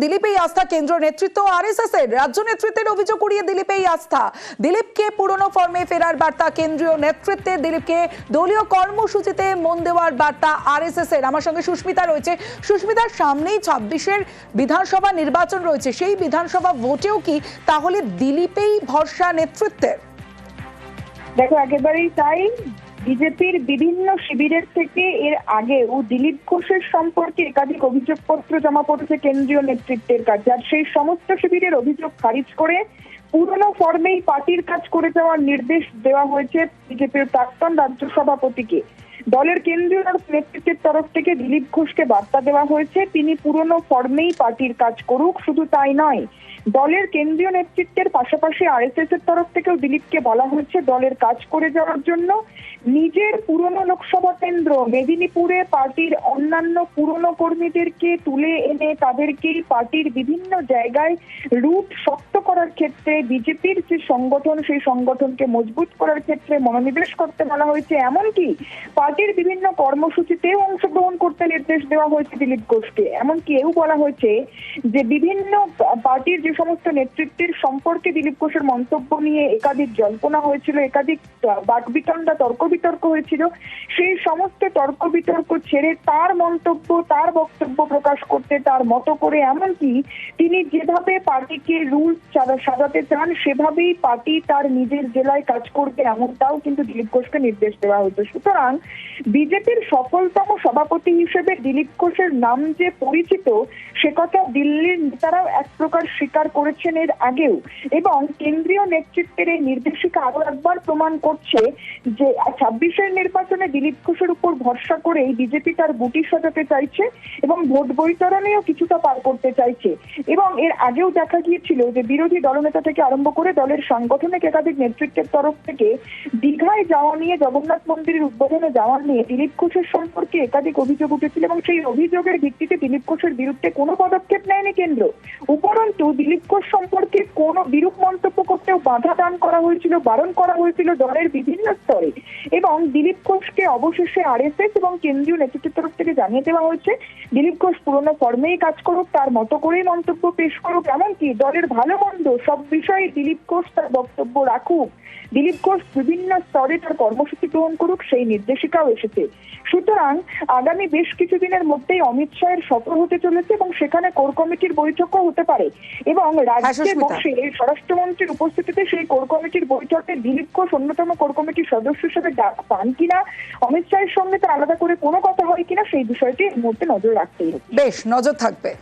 দিলীপ এই আস্থা কেন্দ্র নেতৃত্ব আরএসএস এর রাজ্য নেতৃত্বের অভিযোগ উড়িয়ে দিলীপ এই আস্থা। দিলীপকে পুরনো ফর্মে ফেরার বার্তা কেন্দ্রীয় নেতৃত্বে দিলীপকে দলীয় কর্মসূচিতে মন দেওয়ার বার্তা আর এস এস এর আমার সঙ্গে সুস্মিতা রয়েছে। সুস্মিতার সামনেই ছাব্বিশের বিধানসভা নির্বাচন রয়েছে। সেই বিধানসভা ভোটেও কি তাহলে দিলীপেই ভরসা নেতৃত্বের? দেখো, একেবারেই তাই। বিজেপির বিভিন্ন শিবিরের থেকে এর আগে ও দিলীপ ঘোষের সম্পর্কে একাধিক অভিযোগপত্র জমা পড়েছে কেন্দ্রীয় নেতৃত্বের কাছে। আর সেই সমস্ত শিবিরের অভিযোগ খারিজ করে পুরনো ফর্মেই পার্টির কাজ করে যাওয়ার নির্দেশ দেওয়া হয়েছে বিজেপির প্রাক্তন রাজ্য সভাপতিকে। দলের কেন্দ্রীয় নেতৃত্বের তরফ থেকে দিলীপ ঘোষকে বার্তা দেওয়া হয়েছে। তিনি পুরনো ফর্মেই পার্টির কাজ করুক, শুধু তাই নয়, দলের কেন্দ্রীয় নেতৃত্বের পাশাপাশি আরএসএস এর তরফ থেকেও দিলীপকে বলা হয়েছে দলের কাজ করে যাওয়ার জন্য। নিজের পুরনো লোকসভা কেন্দ্র মেদিনীপুরে পার্টির অন্যান্য পুরনো কর্মীদেরকে তুলে এনে তাদেরকে পার্টির বিভিন্ন জায়গায় রুট শক্ত করার ক্ষেত্রে, বিজেপির যে সংগঠন, সেই সংগঠনকে মজবুত করার ক্ষেত্রে মনোনিবেশ করতে বলা হয়েছে। এমনকি পার্টির বিভিন্ন কর্মসূচিতেও অংশগ্রহণ করতে নির্দেশ দেওয়া হয়েছে দিলীপ ঘোষকে। এমনকি এও বলা হয়েছে যে বিভিন্ন পার্টির যে সমস্ত নেতৃত্বের সম্পর্কে দিলীপ ঘোষের মন্তব্য নিয়ে একাধিক জল্পনা হয়েছিল, একাধিক বাকবিতণ্ডা তর্ক বিতর্ক হয়েছিল। সেই সমস্ত তর্ক বিতর্ক ছেড়ে তার মন্তব্য, তার বক্তব্য প্রকাশ করতে তার মতো করে এমনকি তিনি যেভাবে পার্টিকে রুল সাজাতে চান, সেভাবেই পার্টি তার নিজের জেলায় কাজ করবে এমনটাও কিন্তু দিলীপ ঘোষকে নির্দেশ দেওয়া হয়েছে। সুতরাং বিজেপির সফলতম সভাপতি হিসেবে দিলীপ ঘোষের নাম যে পরিচিত, সে কথা দিল্লির নেতারাও এক প্রকার স্বীকার করেছেন এর আগেও। এবং কেন্দ্রীয় নেতৃত্বের এই নির্দেশিকা আরও একবার প্রমাণ করছে যে ছাব্বিশের নির্বাচনে দিলীপ ঘোষের উপর ভরসা করেই বিজেপি তার গুটি সাজাতে চাইছে এবং ভোট বৈতরণেও কিছুটা পার করতে চাইছে। এবং এর আগেও দেখা গিয়েছিল যে বিরোধী দলনেতা থেকে আরম্ভ করে দলের সাংগঠনিক একাধিক নেতৃত্বের তরফ থেকে দীঘায় যাওয়া নিয়ে জগন্নাথ মন্দিরের উদ্বোধনে যাওয়া নিয়ে দিলীপ ঘোষের সম্পর্কে একাধিক অভিযোগ উঠেছিল এবং সেই অভিযোগের ভিত্তিতে দিলীপ ঘোষের বিরুদ্ধে কোনো পদক্ষেপ নেয়নি কেন্দ্র। উপরন্তু, দিলীপ ঘোষ সম্পর্কে কোনো বিরূপ মন্তব্য করতেও বাধা দান করা হয়েছিল, বারণ করা হয়েছিল দলের বিভিন্ন স্তরে এবং দিলীপ ঘোষকে অবশেষে আরএসএস এবং কেন্দ্রীয় নেতৃত্বের তরফ থেকে জানিয়ে দেওয়া হয়েছে, দিলীপ ঘোষ পুরনো ফর্মেই কাজ করুক, তার মতো করেই মন্তব্য পেশ করুক, এমনকি দলের ভালো মন্দ সব বিষয়ে দিলীপ ঘোষ তার বক্তব্য রাখুক। দিলীপ ঘোষ বিভিন্ন স্তরে তার কর্মসূচি গ্রহণ করুক, সেই নির্দেশিকাও এসেছে। সুতরাং আগামী বেশ কিছুদিনের মধ্যেই অমিত শাহের সফর হতে চলেছে এবং সেখানে কোর কমিটির বৈঠকও হতে পারে। এবং রাজ্যে সুস্মিতা। বসে স্বরাষ্ট্রমন্ত্রীর উপস্থিতিতে সেই কোর কমিটির বৈঠকে দিলীপ ঘোষ অন্যতম কোর কমিটির সদস্য হিসেবে ডাক পান কিনা অমিত শাহের সঙ্গে তার আলাদা করে কোনো কথা হয় কিনা সেই বিষয়টি এই মুহূর্তে নজর রাখতেই হবে। বেশ নজর থাকবে।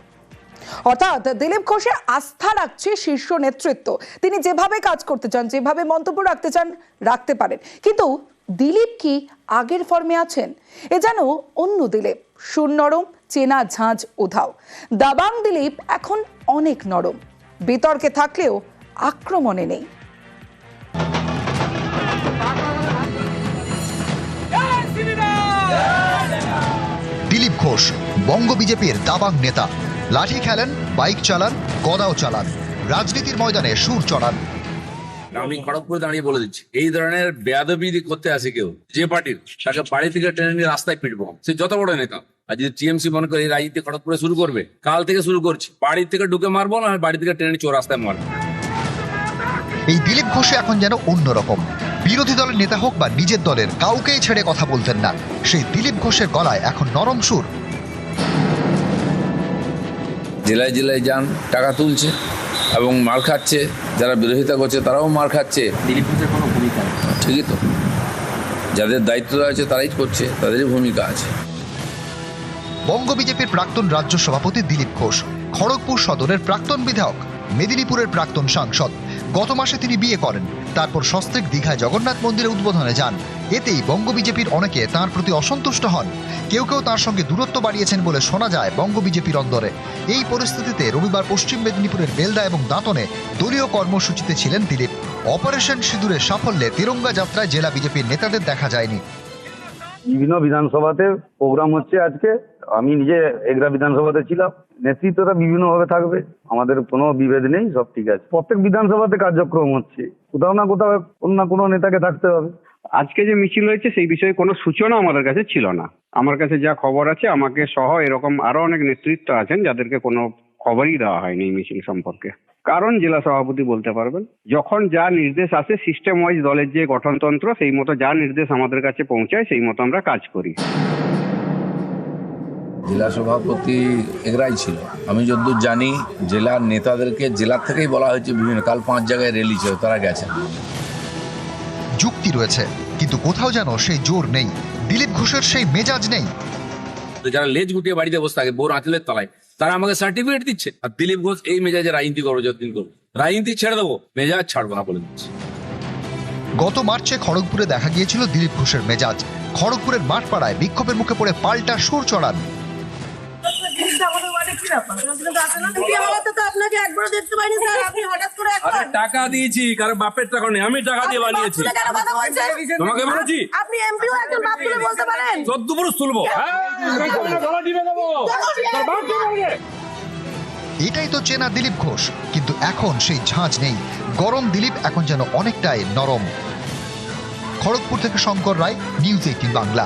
অর্থাৎ দিলীপ ঘোষে আস্থা রাখছে শীর্ষ নেতৃত্ব। তিনি যেভাবে কাজ করতে চান যেভাবে মন্তব্য রাখতে চান রাখতে পারেন। কিন্তু দিলীপ কি আগের ফর্মে আছেন? এ যেন অন্য দিলীপ। সুর নরম, চেনা ঝাঁঝ উধাও। দাবাং দিলীপ এখন অনেক নরম। বিতর্কে থাকলেও আক্রমণে নেই। দিলীপ ঘোষ, বঙ্গ বিজেপির দাবাং নেতা। লাঠি খেলেন, বাইক চালান, গদাও চালান। রাজনীতির ময়দানে সুর চড়ান। আমি খড়গপুরে দাঁড়িয়ে বলে দিচ্ছি এই ধরনের বেয়াদবি করতে আসে কেউ যে পার্টির তাকে বাড়ি থেকে টেনে নিয়ে রাস্তায় পিটবো সে যত বড় নেতা। আর যদি টিএমসি মনে করে এই রাজনীতি খড়গপুরে শুরু করবে কাল থেকে শুরু করছি বাড়ি থেকে ঢুকে মারবো না বাড়ি থেকে টেনে চোর রাস্তায় মারবো। এই দিলীপ ঘোষে এখন যেন অন্যরকম। বিরোধী দলের নেতা হোক বা নিজের দলের কাউকেই ছেড়ে কথা বলতেন না। সেই দিলীপ ঘোষের গলায় এখন নরম সুর। জেলায় জেলায় যান টাকা তুলছে। এবং মার খাচ্ছে, যারা বিরোধিতা করছে তারাও মার খাচ্ছে। ঠিকই তো। যাদের দায়িত্ব আছে তারাই করছে, তাদেরই ভূমিকা আছে। বঙ্গ বিজেপির প্রাক্তন রাজ্য সভাপতি দিলীপ ঘোষ, খড়গপুর সদরের প্রাক্তন বিধায়ক, মেদিনীপুরের প্রাক্তন সাংসদ। গত মাসে তিনি বিয়ে করেন, তারপর সস্ত্রিক দীঘায় জগন্নাথ মন্দিরে উদ্বোধনে যান। এতেই বঙ্গ বিজেপির অনেকে তার প্রতি অসন্তুষ্ট হন। কেউ কেউ তার সঙ্গে দূরত্ব বাড়িয়েছেন বলে শোনা যায় বঙ্গ বিজেপির অন্দরে। এই পরিস্থিতিতে রবিবার পশ্চিম মেদিনীপুরের বেলদা এবং দাঁতনে দলীয় কর্মসূচিতে ছিলেন দিলীপ। অপারেশন সিঁদুরের সাফল্যে তিরঙ্গা যাত্রায় জেলা বিজেপির নেতাদের দেখা যায়নি। বিভিন্ন বিধানসভাতে প্রোগ্রাম হচ্ছে আজকে। আমি নিজে এগরা বিধানসভাতে ছিলাম। নেতৃত্বটা বিভিন্নভাবে থাকবে। আমাদের কোনো বিভেদ নেই, সব ঠিক আছে। প্রত্যেক বিধানসভাতে কার্যক্রম হচ্ছে। কোথাও না কোথাও অন্য কোনো নেতাকে থাকতে হবে। আজকে যে মিছিল হয়েছে, সেই বিষয়ে কোনো সূচনা আমাদের কাছে ছিল না। আমার কাছে যা খবর আছে, আমাকে সহ এরকম আরও অনেক নেতৃত্ব আছেন, যাদেরকে কোনো খবরই দেওয়া হয়নি এই মিছিল সম্পর্কে। কারণ জেলা সভাপতি বলতে পারবেন, যখন যা নির্দেশ আসে সিস্টেম ওয়াইজ দলের যে গঠনতন্ত্র, সেই মতো যা নির্দেশ আমাদের কাছে পৌঁছায়, সেই মতো আমরা কাজ করি। জেলা সভাপতি এগরাই ছিল। আমি যতদূর জানি, জেলার নেতাদেরকে জেলা থেকেই বলা হয়েছে বিভিন্ন। কাল পাঁচ জায়গায় র্যালি ছিল, তারা গেছেন। যুক্তি রয়েছে কিন্তু কোথাও যেন সেই জোর নেই। দিলীপ ঘোষের সেই মেজাজ নেই। যারা লেজ গুটিয়ে বাড়িতে বসে থাকে বোর আঁচলের তলায় তারা আমাকে সার্টিফিকেট দিচ্ছে। আর দিলীপ ঘোষ এই মেজাজে রাজনীতি করব যতদিন করব। রাজনীতি ছেড়ে দেবো মেজাজ ছাড়বো না বলে দিচ্ছি। গত মার্চে খড়গপুরে দেখা গিয়েছিল দিলীপ ঘোষের মেজাজ। খড়গপুরের মাঠপাড়ায় বিক্ষোভের মুখে পড়ে পাল্টা সুর চড়ান। আপনাকে একবারও দেখতে পাইনি স্যার আপনি হঠাৎ করে একবার টাকা দিয়েছি কারণ বাপের টাকা নেই আমি টাকা দিয়ে বানিয়েছি? তোমাকে বলেছি? আপনি এমপিও একজন বাপ তুলে বলতে পারেন? চোদ্দ পুরুষ তুলবো। এটাই তো চেনা দিলীপ ঘোষ কিন্তু এখন সেই ঝাঁজ নেই। গরম দিলীপ এখন যেন অনেকটাই নরম। খড়গপুর থেকে শঙ্কর রায় নিউজ এইটিন বাংলা।